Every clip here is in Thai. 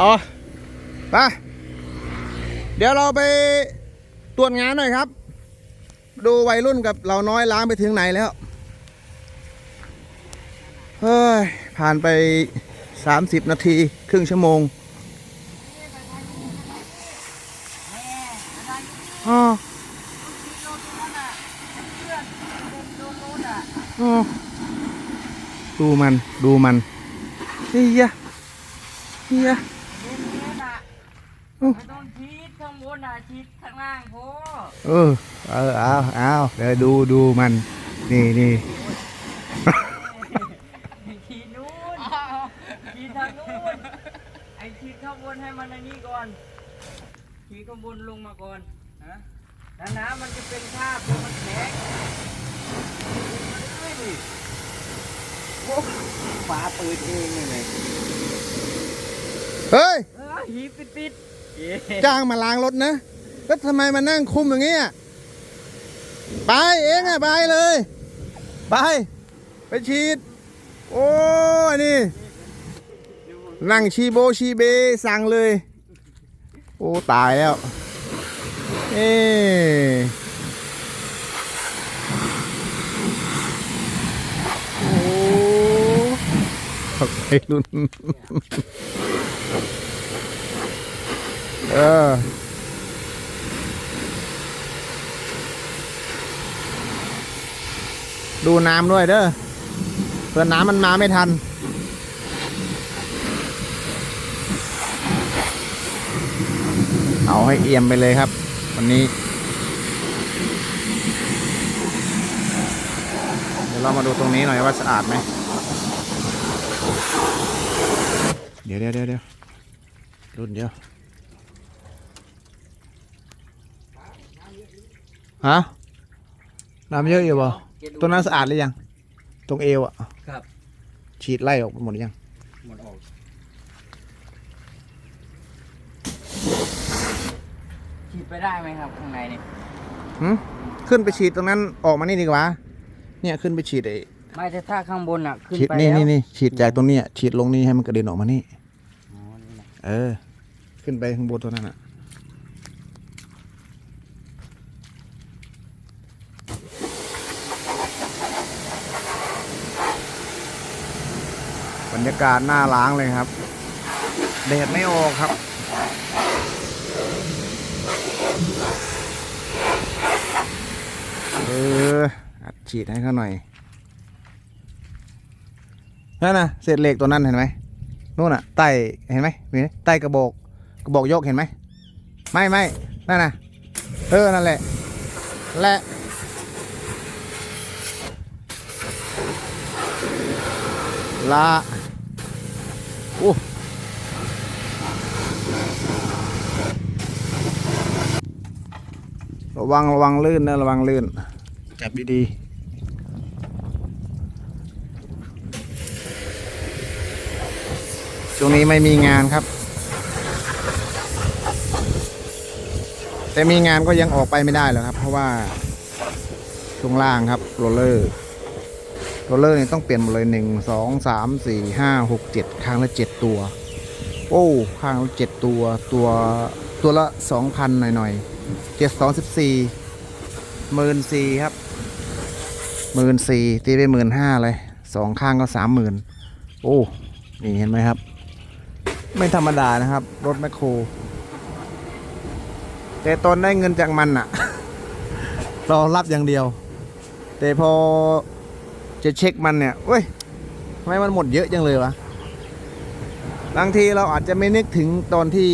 อ๋อไปเดี๋ยวเราไปตรวจงานหน่อยครับ ดูวัยรุ่นกับเราน้อยล้างไปถึงไหนแล้ว เฮ้ย ผ่านไป 30 นาที ครึ่งชั่วโมงอ๋ออ๋อดูมัน ดูมันเฮียเฮีย ต้องชีดข้างบนอะชีดข้างล่างพอเออ เออเอาเอาเดี๋ยวดูดูมัน นี่นี่ชีดนู้นชีดทางนู้นไอชีดข้างบนให้มันอันนี้ก่อนชีดข้างบนลงมาก่อนนะแล้วน้ำมันจะเป็นคราบเดี๋ยวมันแข็งเฮ้ยโอ้ฝาเปิดเองเลยเฮ้ยเออหีปิดปิดเย้ จ้างมาล้างรถนะ แล้วทำไมมานั่งคุมอย่างเงี้ยไปเองอะไปเลย ไป ไปฉีด โอ้ยนี่ นั่งชีโบชีเบสั่งเลย โอ้ตายแล้ว เอ๊ะโอ้ไอ้รุ่น เออดูน้ำด้วยเด้อเพื่อน้ำมันมาไม่ทัน เอาให้เอี่ยมไปเลยครับ วันนี้ เดี๋ยวเรามาดูตรงนี้หน่อยว่าสะอาดไหม เดี๋ยวเดี๋ยวเดี๋ยวเดี๋ยวรุ่นเดียว ฮะน้ำเยอะอยู่บ่ตรงนั้นสะอาดหรือยัง ตรงเอวอะครับ ฉีดไล่ออกหมดหรือยังหมดออกฉีดไปได้ไหมครับข้างในนี่หืมขึ้นไปฉีดตรงนั้นออกมานี่ดีกว่า เนี่ยขึ้นไปฉีดไอ้ไม่แต่ถ้าข้างบนอะขึ้นฉีดไปนี่แล้วนี่นี่ฉีดจากตรงเนี้ยฉีดลงนี่ให้มันกระเด็นออกมานี่ อ๋อนี่นะ เออ ขึ้นไปข้างบนตัวนั้นอะ รรยากาศหน้าล้างเลยครับ แดดไม่ออกครับ เอออัดฉีดให้เขาหน่อย นั่นนะเศษเหล็กตัวนั้นเห็นไหมนู่นน่ะใต้เห็นไหมมีไหมใต้กระบอกกระบอกยกเห็นไหมไม่ไม่นั่นน่ะเออนั่นแหละและละ โอ้ระวังระวังลื่นนะระวังลื่น จับดีๆช่วงนี้ไม่มีงานครับ แต่มีงานก็ยังออกไปไม่ได้หรอกครับ เพราะว่าช่วงล่างครับโรลเลอร์ โรลเลอร์นี่ต้องเปลี่ยนหมดเลยหนึ่งสองสามสี่ห้าหกเจ็ดข้างละเจ็ดตัว โอ้ข้างละเจ็ดตัวตัวตัวละสองพันหน่อยๆเจ็ดสองสิบสี่หมื่นสี่ครับหมื่นสี่ตีไปหมื่นห้าเลยสองข้างก็สามหมื่นโอ้ นี่เห็นไหมครับ ไม่ธรรมดานะครับ รถแมคโคร แต่ตอนได้เงินจากมันอะเรารับอย่างเดียว แต่พอ จะเช็คมันเนี่ยเว้ยทำไมมันหมดเยอะจังเลยวะ บางทีเราอาจจะไม่นึกถึงตอนที่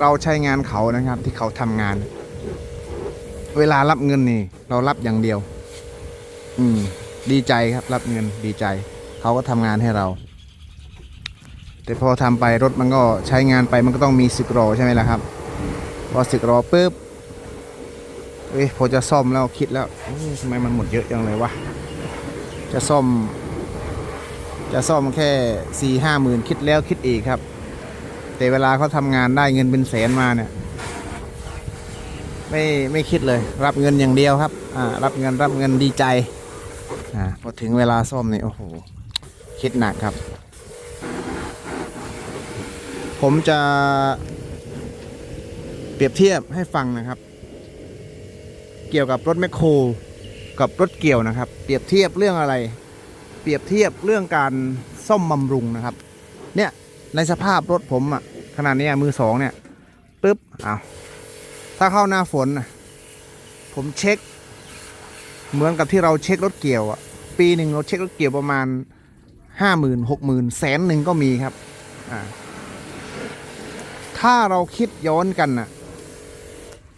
เราใช้งานเขานะครับ ที่เขาทำงาน เวลารับเงินนี่ เรารับอย่างเดียว อืม ดีใจครับ รับเงินดีใจ เขาก็ทำงานให้เรา แต่พอทำไปรถมันก็ใช้งานไปมันก็ต้องมีสึกรอใช่ไหมล่ะครับ พอสึกรอปุ๊บเอ้ยพอจะซ่อมแล้วคิดแล้วทำไมมันหมดเยอะจังเลยวะ จะซ่อม จะซ่อมแค่สี่ห้าหมื่นคิดแล้วคิดอีกครับ แต่เวลาเขาทำงานได้เงินเป็นแสนมาเนี่ย ไม่ไม่คิดเลย รับเงินอย่างเดียวครับ อ่า รับเงินรับเงินดีใจ อ่าพอถึงเวลาซ่อมเนี่ยโอ้โหคิดหนักครับผผมจะเปรียบเทียบให้ฟังนะครับ เกี่ยวกับรถแมคโคร กับรถเกี่ยวนะครับ เปรียบเทียบเรื่องอะไร เปรียบเทียบเรื่องการซ่อมบำรุงนะครับ เนี่ยในสภาพรถผมอะขนาดนี้มือสองเนี่ยปึ๊บอ้าวถ้าเข้าหน้าฝนผมเช็ค เหมือนกับที่เราเช็ครถเกี่ยวอะปีหนึ่งเราเช็ครถเกี่ยวประมาณห้าหมื่นหกหมื่นแสนหนึ่งก็มีครับอ่าถ้าเราคิดย้อนกันน่ะ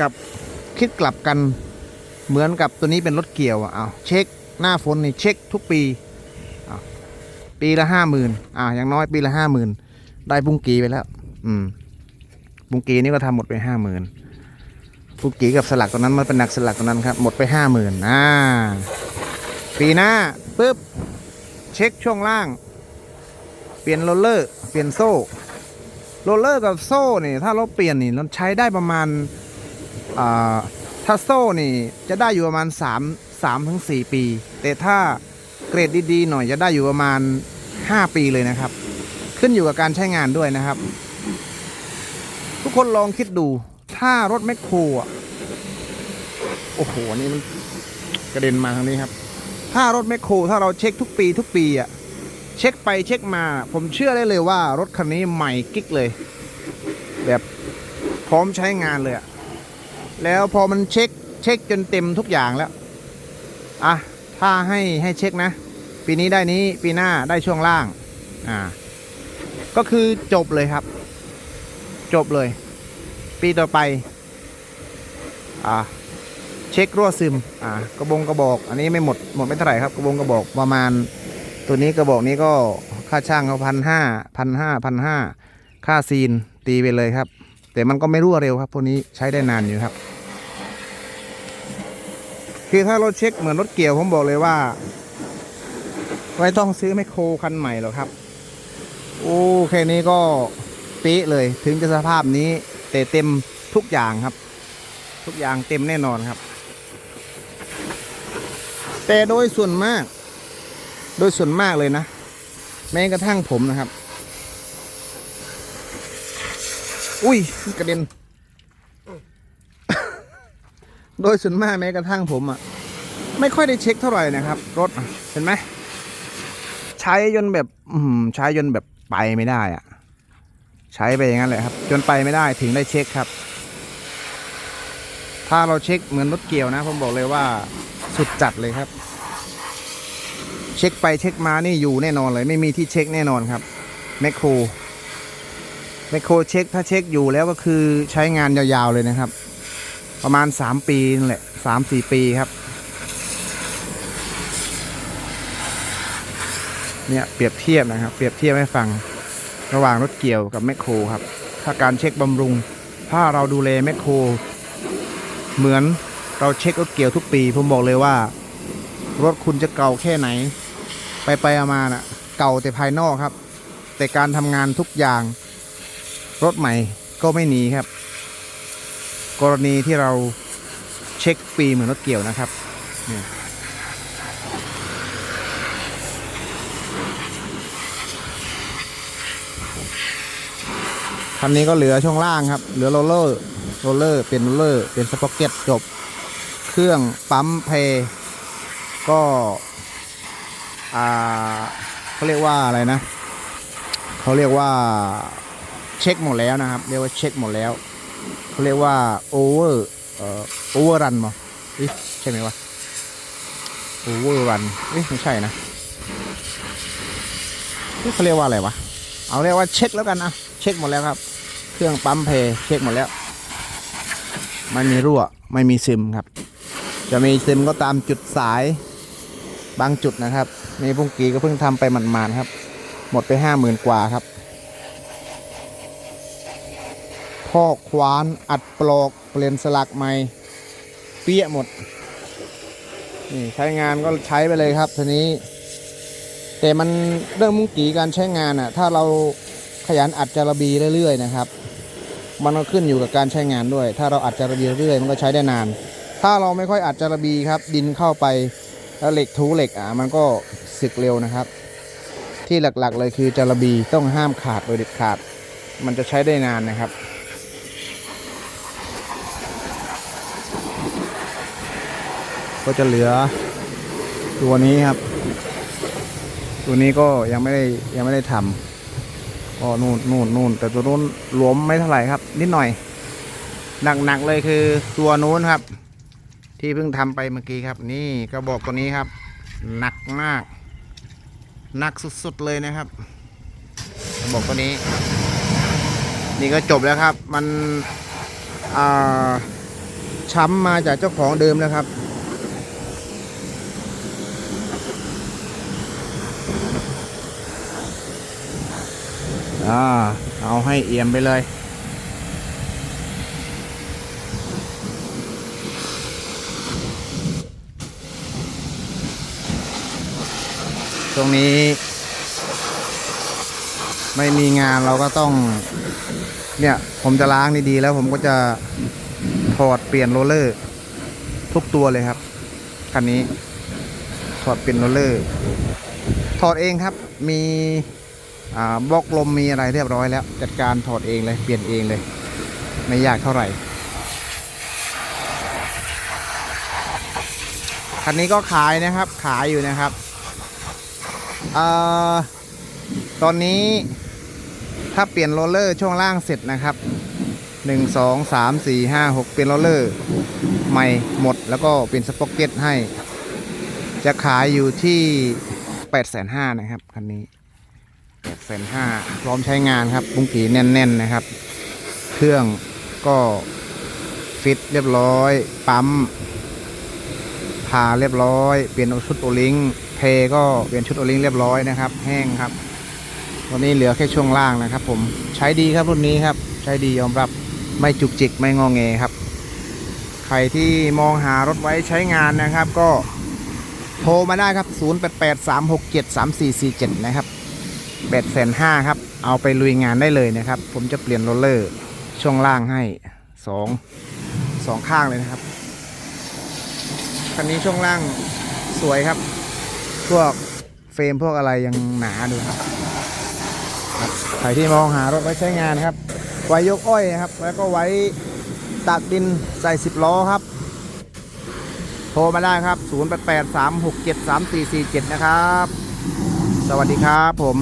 กับคิดกลับกัน เหมือนกับตัวนี้เป็นรถเกี่ยวอะอ้าเช็คหน้าฝนนี่เช็คทุกปีปีละห้าหมื่นอ่าอย่างน้อยปีละห้าหมื่นได้บุ้งกีไปแล้ว อืม บุ้งกีนี่ก็ทำหมดไปห้าหมื่นฟุกิกับสลักตัวนั้นมันเป็นหนักสลักตัวนั้นครับหมดไปห้าหมื่นอ่าปีหน้าปุ๊บเช็คช่วงล่าง เปลี่ยนโรลเลอร์ เปลี่ยนโซ่โรลเลอร์กับโซ่เนี่ยถ้าเราเปลี่ยนนี่เราใช้ได้ประมาณอ่า ถ้าโซ่นี่จะได้อยู่ประมาณ 3 3ถึง4ปี แต่ถ้าเกรดดีๆหน่อยจะได้อยู่ประมาณ 5 ปีเลยนะครับ ขึ้นอยู่กับการใช้งานด้วยนะครับ ทุกคนลองคิดดู ถ้ารถแมคโครอะโอ้โหนี่มันกระเด็นมาทางนี้ครับ ถ้ารถแมคโครถ้าเราเช็คทุกปีทุกปีอะเช็คไปเช็คมา ผมเชื่อได้เลยว่ารถคันนี้ใหม่กิ๊กเลย แบบพร้อมใช้งานเลยอะ แล้วพอมันเช็คเช็คจนเต็มทุกอย่างแล้ว อะ ถ้าให้ให้เช็คนะ ปีนี้ได้นี้ปีหน้าได้ช่วงล่าง อ่า ก็คือจบเลยครับ จบเลย ปีต่อไป อ่า เช็ครั่วซึม อ่า กระบงกระบอก อันนี้ไม่หมดหมดไม่เท่าไหร่ครับ กระบงกระบอกประมาณ ตัวนี้กระบอกนี้ก็ค่าช่างเขาพันห้าพันห้าพันห้าค่าซีนตีไปเลยครับ แต่มันก็ไม่รั่วเร็วครับพวกนี้ใช้ได้นานอยู่ครับ คือถ้ารถเช็คเหมือนรถเกี่ยวผมบอกเลยว่าไม่ต้องซื้อไมคโครคันใหม่หรอกครับ โอ้แค่นี้ก็เป๊ะเลยถึงจะสภาพนี้ แต่เต็มทุกอย่างครับ ทุกอย่างเต็มแน่นอนครับ แต่โดยส่วนมาก โดยส่วนมากเลยนะ แม้กระทั่งผมนะครับ อุ้ยกระเด็น โดยส่วนมากแม้กระทั่งผมอะ่ะ ไม่ค่อยได้เช็คเท่าไหร่นะครับ รถเห็นไหมใช้จนแบบอืมใช้จนแบบไปไม่ได้อะใช้ไปอย่างนั้นแหละครับ จนไปไม่ได้ถึงได้เช็คครับ ถ้าเราเช็คเหมือนรถเกี่ยวนะ ผมบอกเลยว่าสุดจัดเลยครับ เช็คไปเช็คมานี่อยู่แน่นอนเลย ไม่มีที่เช็คแน่นอนครับแมคโคร มคโครเช็คถ้าเช็คอยู่แล้วก็คือใช้งานยาวๆเลยนะครับ ประมาณ 3 ปีนั่นแหละสามสี่ปีครับ เนี่ยเปรียบเทียบนะครับ เปรียบเทียบให้ฟังระหว่างรถเกี่ยวกับแมคโครครับ ถ้าการเช็คบำรุง ถ้าเราดูแลแมคโคร เหมือนเราเช็ครถเกี่ยวทุกปี ผมบอกเลยว่า รถคุณจะเก่าแค่ไหน ไปไปมาน่ะ เก่าแต่ภายนอกครับ แต่การทำงานทุกอย่าง รถใหม่ก็ไม่หนีครับ กรณีที่เราเช็คปีเหมือนรถเกี่ยวนะครับนี่คันนี้ก็เหลือช่วงล่างครับ เหลือโรลเลอร์โรลเลอร์เป็นโรลเลอร์เป็นสป็อกเก็ตจบ เครื่องปั๊มเพย์ก็อ่าเขาเรียกว่าอะไรนะ เขาเรียกว่า เช็คหมดแล้วนะครับ เรียกว่าเช็คหมดแล้วเขาเรียกว่าโอเวอร์เอ่อโอเวอร์รันมั้งใช่ไหมวะโอเวอร์รันเอ้ยไม่ใช่นะเขาเรียกว่าอะไรวะเอาเรียกว่าเช็คแล้วกันนะเช็คหมดแล้วครับ เครื่องปั๊มเพย์เช็คหมดแล้ว ไม่มีรั่วไม่มีซึมครับ จะมีซึมก็ตามจุดสายบางจุดนะครับนี่พุ่งกีก็เพิ่งทำไปหมันๆครับ หมดไปห้าหมื่นกว่าครับ พ่อกควานอัดปลอกเปลี่ยนสลักใหม่ เปี้ยหมดนี่ใช้งานก็ใช้ไปเลยครับทีนี้ แต่มันเรื่องมุ้งกีการใช้งานอะ ถ้าเราขยันอัดจาระบีเรื่อยๆนะครับ มันก็ขึ้นอยู่กับการใช้งานด้วย ถ้าเราอัดจาระบีเรื่อยๆมันก็ใช้ได้นาน ถ้าเราไม่ค่อยอัดจาระบีครับ ดินเข้าไปแล้วเหล็กทูเหล็กอะมันก็สึกเร็วนะครับ ที่หลักๆเลยคือจาระบีต้องห้ามขาดโดยเด็ดขาด มันจะใช้ได้นานนะครับ ก็จะเหลือตัวนี้ครับ ตัวนี้ก็ยังไม่ได้ยังไม่ได้ทำก็นู่นนู่นนู่นแต่ตัวนู้นหลวมไม่เท่าไหร่ครับ นิดหน่อย หนักๆเลยคือตัวนู้นครับ ที่เพิ่งทำไปเมื่อกี้ครับ นี่กระบอกตัวนี้ครับ หนักมากหนักสุดๆเลยนะครับกระบอกตัวนี้ นี่ก็จบแล้วครับ มันอ่าช้ำมาจากเจ้าของเดิมแล้วครับ อ่าเอาให้เอี่ยมไปเลย ตรงนี้ ไม่มีงานเราก็ต้อง เนี่ย ผมจะล้างดีๆแล้วผมก็จะถอดเปลี่ยนโรลเลอร์ ทุกตัวเลยครับ คันนี้ถอดเปลี่ยนโรลเลอร์ ถอดเองครับมี บล็อกลมมีอะไรเรียบร้อยแล้ว จัดการถอดเองเลยเปลี่ยนเองเลย ไม่ยากเท่าไหร่คันนี้ก็ขายนะครับขายอยู่นะครับอตอนนี้ถ้าเปลี่ยนโรลเลอร์ช่วงล่างเสร็จนะครับหนึ่งสองสามสี่ห้าหกเปลี่ยนโรลเลอร์ใหม่หมดแล้วก็เปลี่ยนสป็อกเก็ตให้ จะขายอยู่ที่แปดแสนห้านะครับคันนี้ แปดแสนห้าพร้อมใช้งานครับบุ้งกีแน่น ๆนะครับ เครื่องก็ฟิตเรียบร้อย ปั๊มพาเรียบร้อย เปลี่ยนชุดโอลิงเทก็เปลี่ยนชุดโอลิงเรียบร้อยนะครับ แห้งครับวันนี้เหลือแค่ช่วงล่างนะครับ ผมใช้ดีครับรุ่นนี้ครับ ใช้ดียอมรับไม่จุกจิกไม่งอแงครับ ใครที่มองหารถไว้ใช้งานนะครับ ก็โทรมาได้ครับ 0883673447 นะครับ แปดแสนห้าครับ เอาไปลุยงานได้เลยนะครับ ผมจะเปลี่ยนโรลเลอร์ช่วงล่างให้สองสองข้างเลยนะครับ คันนี้ช่วงล่างสวยครับ พวกเฟรมพวกอะไรยังหนาดูครับใครที่มองหารถไว้ใช้งานครับ ไว้ยกอ้อยนะครับ แล้วก็ไว้ตักดินใส่สิบล้อครับ โทรมาได้ครับ 0883673447 นะครับ สวัสดีครับผม